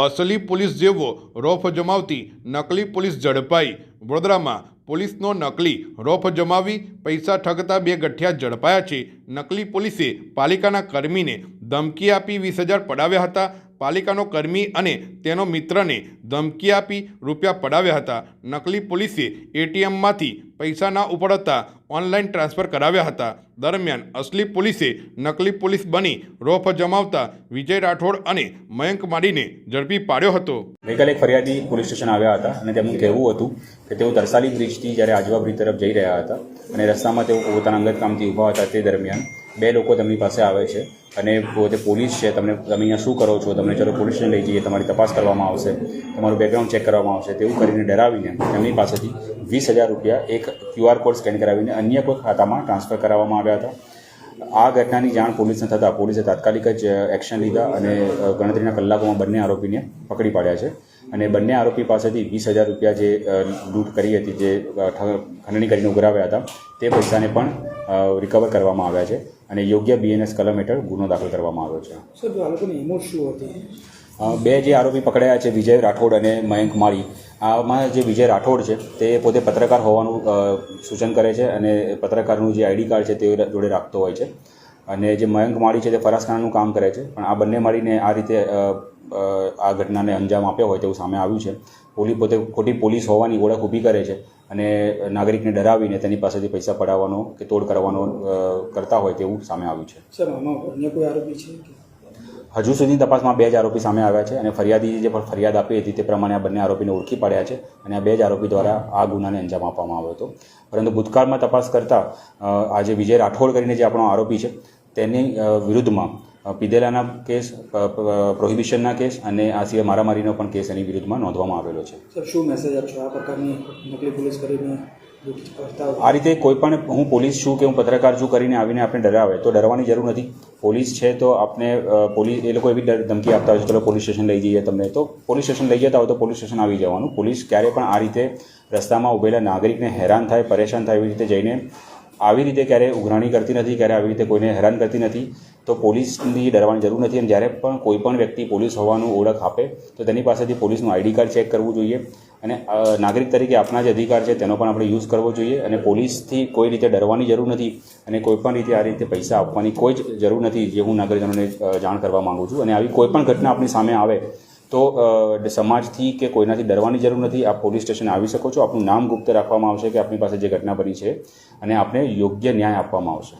અસલી પોલીસ જેવો રોફ જમાવતી નકલી પોલીસ ઝડપાઈ. વડોદરામાં પોલીસનો નકલી રોફ જમાવી પૈસા ઠગતા બે ગઠિયા ઝડપાયા છે. નકલી પોલીસે પાલિકાના કર્મીને ધમકી આપી વીસ હજાર પડાવ્યા હતા. પાલિકાનો કર્મી અને તેનો મિત્રને ધમકી આપી રૂપિયા પડાવ્યા હતા. નકલી પોલીસે એટીએમમાંથી પૈસા ના ઉપડતા ઓનલાઈન ટ્રાન્સફર કરાવ્યા હતા. દરમિયાન અસલી પોલીસે નકલી પોલીસ બની રોફ જમાવતા વિજય રાઠોડ અને મયંક માડીને ઝડપી પાડ્યો હતો. ગઈકાલે એક ફરિયાદી પોલીસ સ્ટેશન આવ્યા હતા અને તેમનું કહેવું હતું કે તેઓ તરસાલી બ્રિજથી જ્યારે આજવા બ્રિજ તરફ જઈ રહ્યા હતા અને રસ્તામાં તેઓ પોતાના અંગત કામથી ઊભા હતા તે દરમિયાન બે લોકો તેમની પાસે આવે છે. અને પોતે પોલીસ છે, તમને તમે અહીંયા શું કરો છો? તમને ચલો પોલીસને લઈ જઈએ, તમારી તપાસ કરવામાં આવશે, તમારું બેકગ્રાઉન્ડ ચેક કરવામાં આવશે, તેવું કરીને ડરાવીને એમની પાસેથી વીસ હજાર રૂપિયા એક ક્યુઆર કોડ સ્કેન કરાવીને અન્ય કોઈ ખાતામાં ટ્રાન્સફર કરાવવામાં આવ્યા હતા. આ ઘટનાની જાણ પોલીસને થતાં પોલીસે તાત્કાલિક જ એક્શન લીધા અને ગણતરીના કલાકોમાં બંને આરોપીને પકડી પાડ્યા છે. અને બંને આરોપી પાસેથી વીસ હજાર રૂપિયા જે લૂંટ કરી હતી જે ખંડણી કરીને ઉઘરાવ્યા હતા તે પૈસાને પણ રિકવર કરવામાં આવ્યા છે અને યોગ્ય બીએનએસ કલમ હેઠળ ગુનો દાખલ કરવામાં આવ્યો છે. સાહેબ આ લોકોની ઇમોટ શું હતી? બે જે આરોપી પકડાયા છે વિજય રાઠોડ અને મયંક માળી. આમાં જે વિજય રાઠોડ છે તે પોતે પત્રકાર હોવાનું સૂચન કરે છે અને પત્રકારનું જે આઈડી કાર્ડ છે તે જોડે રાખતો હોય છે. અને જે મયંક માળી છે તે ફરાસખાનાનું કામ કરે છે. પણ આ બંને મળીને આ રીતે આ ઘટનાને અંજામ આપ્યો હોય તેવું સામે આવ્યું છે. પોલીસ પોતે ખોટી પોલીસ હોવાની ઓળખ ઊભી કરે છે અને નાગરિકને ડરાવીને તેની પાસેથી પૈસા પડાવવાનો કે તોડ કરવાનો કરતા હોય તેવું સામે આવ્યું છે. સર આમાં અન્ય કોઈ આરોપી છે હજુ સુધી તપાસમાં બે જ આરોપી સામે આવ્યા છે અને ફરિયાદી જે પણ ફરિયાદ આપી હતી તે પ્રમાણે આ બંને આરોપીને ઓળખી પાડ્યા છે અને આ બે જ આરોપી દ્વારા આ ગુનાને અંજામ આપવામાં આવ્યો હતો. પરંતુ ભૂતકાળમાં તપાસ કરતાં આજે વિજય રાઠોડ કરીને જે આપણો આરોપી છે તેની વિરુદ્ધમાં પીધેલાના કેસ પ્રોહિબિશનના કેસ અને આ સિવાય મારામારીનો પણ કેસ એની વિરુદ્ધમાં નોંધવામાં આવેલો છે. સર શું મેસેજ આપશો? આ પ્રકારની નકલી પોલીસ કરીને આ રીતે કોઈ પણ હું પોલીસ છું કે હું પત્રકાર છું કરીને આવીને આપણે ડરાવે તો ડરવાની જરૂર નથી. પોલીસ છે તો આપણે પોલીસ એ લોકો એવી ધમકી આપતા હોય છે ચલો પોલીસ સ્ટેશન લઈ જઈએ તમને. તો પોલીસ સ્ટેશન લઈ જતા હોય તો પોલીસ સ્ટેશન આવી જવાનું. પોલીસ ક્યારે પણ આ રીતે રસ્તામાં ઊભેલા નાગરિકને હેરાન થાય પરેશાન થાય એવી રીતે જઈને આવી રીતે ક્યારેય ઉઘરાણી કરતી નથી, ક્યારે આવી રીતે કોઈને હેરાન કરતી નથી, તો પોલીસની ડરવાની જરૂર નથી. અને જ્યારે પણ કોઈ પણ વ્યક્તિ પોલીસ હોવાનું ઓળખ આપે, તો તેની પાસેથી પોલીસનું આઈડી કાર્ડ ચેક કરવું જોઈએ. અને નાગરિક તરીકે આપણા જે અધિકાર છે, તેનો પણ આપણે યુઝ કરવો જોઈએ. અને પોલીસથી કોઈ રીતે ડરવાની જરૂર નથી અને કોઈ પણ રીતે આ રીતે પૈસા આપવાની કોઈ જ જરૂર નથી, જે હું નાગરિકોને જાણ કરવા માગું છું. અને આવી કોઈ પણ ઘટના આપણી સામે આવે તો સમાજથી કે કોઈનાથી ડરવાની જરૂર નથી, આપ પોલીસ સ્ટેશન આવી શકો છો. આપનું નામ ગુપ્ત રાખવામાં આવશે કે આપની પાસે જે ઘટના બની છે અને આપને યોગ્ય ન્યાય આપવામાં આવશે.